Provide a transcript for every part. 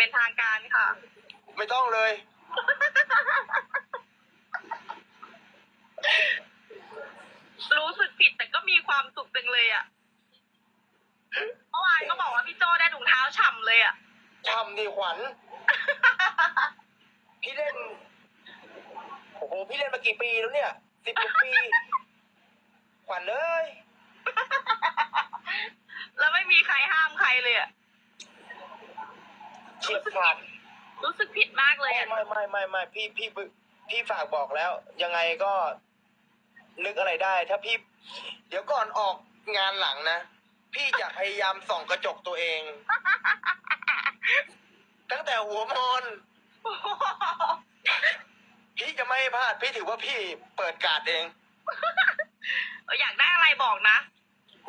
เป็นทางการค่ะ ไม่ต้องเลย รู้สึกผิดแต่ก็มีความสุขจังเลยอะเมื่อวานก็บอกว่าพี่โจได้ถุงเท้าฉ่ำเลยอะทำดิขวัญ พี่เล่น โอ้โห พี่เล่นมากี่ปีแล้วเนี่ยสิบกว่าปี ขวัญเอ้ย แล้วไม่มีใครห้ามใครเลยอะ เฉียบขาดรู้สึกผิดมากเลยไม่อะไม่ไม่ไม่ไม่พี่พี่พี่ฝากบอกแล้ว ยังไงก็นึกอะไรได้ ถ้าพี่ เดี๋ยวก่อนออกงานหลังนะ พี่จะพยายามส่องกระจกตัวเอง ตั้งแต่หัวมอน พี่จะไม่ให้พลาด พี่ถือว่าพี่เปิดการ์ดเอง อยากได้อะไรบอกนะ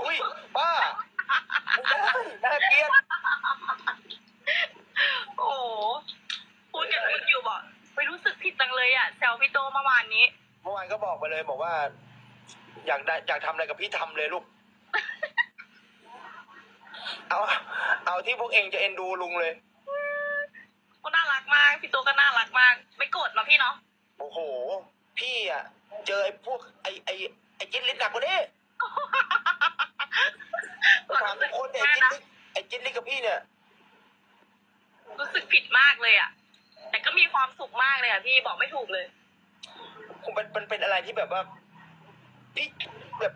อุ้ยบ้าไม่ได้น่าเกลียด โอ้โหพูดกันพูดอยู่บอกไม่รู้สึกผิดจังเลยอะแซว พี่โจเมื่อวานนี้ เมื่อวานก็บอกไปเลยบอกว่า อยากได้อยากทำอะไรกับพี่ทำเลยลูก เอาเอาที่พวกเองจะเอ็นดูลุงเลย ก็น่ารักมาก พี่โจก็น่ารักมาก ไม่โกรธเนอะพี่เนาะโอ้โห พี่อะ เจอไอ้พวกไอ้ไอ้ไอ้จิ้นลิ้นหนักกว่านี้ถามทุกคนเนี่ยไอ้จิ้นลิ้นไอ้จิ้นลิ้นกับพี่เนี่ย รู้สึกผิดมากเลยอะแต่ก็มีความสุขมากเลยอะพี่บอกไม่ถูกเลย คงเป็นเป็นเป็นอะไรที่แบบว่าพี่แบบ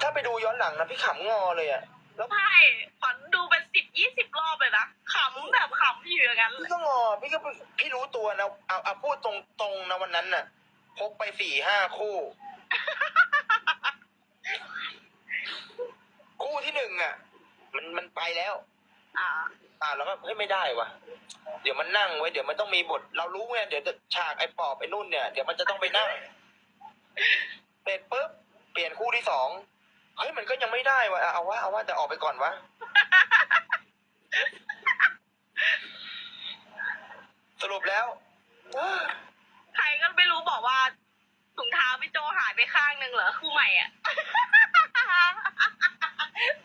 ถ้าไปดูย้อนหลังนะพี่ขำงอเลยอะแล้วใช่ฝันดูเป็นสิบยี่สิบรอบเลยนะขำแบบขำอยู่อย่างนั้นเลพี่ยก็งอพี่ก็พี่รู้ตัวนะเอาเอาพูดตรงตรงๆนะวันนั้นน่ะพกไปสี่ห้าคู่ คู่ที่หนึ่งอะ มันมันไปแล้ว อ่า อ่าแล้วก็เฮ้ยไม่ได้วะ เดี๋ยวมันนั่งไว้เดี๋ยวมันต้องมีบท เรารู้ไงเดี๋ยวฉากไอ้ปอบไอ้นุ่นเนี่ยเดี๋ยวมันจะต้องไปนั่งเสร็จปุ๊บเปลี่ยนคู่ที่สองเฮ้ยมันก็ยังไม่ได้วะเอาวะเอาวะแต่ออกไปก่อนวะสรุปแล้วใครก็ไม่รู้บอกว่าถุงเท้าพี่โจหายไปข้างหนึ่งเหรอคู่ใหม่อะ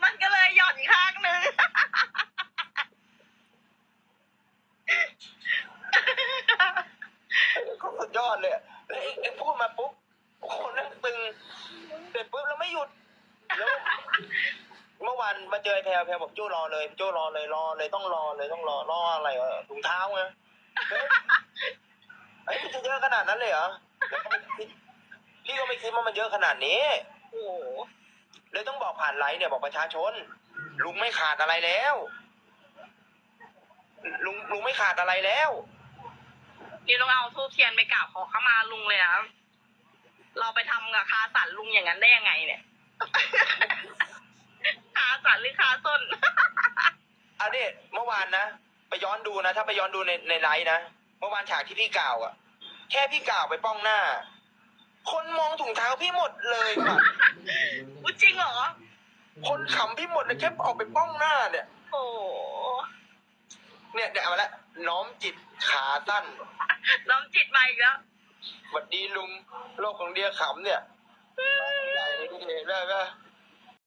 มันก็เลยหย่อนข้างหนึ่ง ก็สุดยอดเลยอะแล้วเอ็งเอ็งพูดมาปุ๊บคนนั่งตึงเสร็จปุ๊บแล้วไม่หยุดแล้วเมาเจอไอ้แพรวแพรวบอกโจ้รอเลยโจ้รอเลยรอเลยต้องรอเลยต้องรอรออะไรวะถุงเท้าไงเฮ้ยไอ้ยมันจะเยอะขนาดนั้นเลยเหรอแล้วก็ไม่คิดพี่ก็ไม่คิดว่ามันเยอะขนาดนี้ โอ้โหเลยต้องบอกผ่านไลฟ์เนี่ยบอกประชาชน ลุงไม่ขาดอะไรแล้ว ลุงลุงไม่ขาดอะไรแล้ว นี่ต้องเอาทูบเทียนไปกราบขอขมาลุงเลยนะเราไปทำกับคาสันลุงอย่างนั้นได้ยังไงเนี่ย คาสันหรือคาส้น อันนี้เมื่อวานนะไปย้อนดูนะ ถ้าไปย้อนดูในในไลฟ์นะเมื่อวานฉากที่พี่กล่าวอะแค่พี่กล่าวไปป้องหน้า คนมองถุงเท้าพี่หมดเลยค่ะอุ๊ยจริงเหรอ คนขำพี่หมดเลยแค่ออกไปป้องหน้าเนี่ย โอ้โหเนี่ยเดี๋ยวเอามาละน้อมจิตขาสั้นน้ำจิตมาอีกแล้ว หวัดดีลุงโลกของเดียขำเนี่ยใหญ่เลยดูดิเห็นไหมเห็นไหม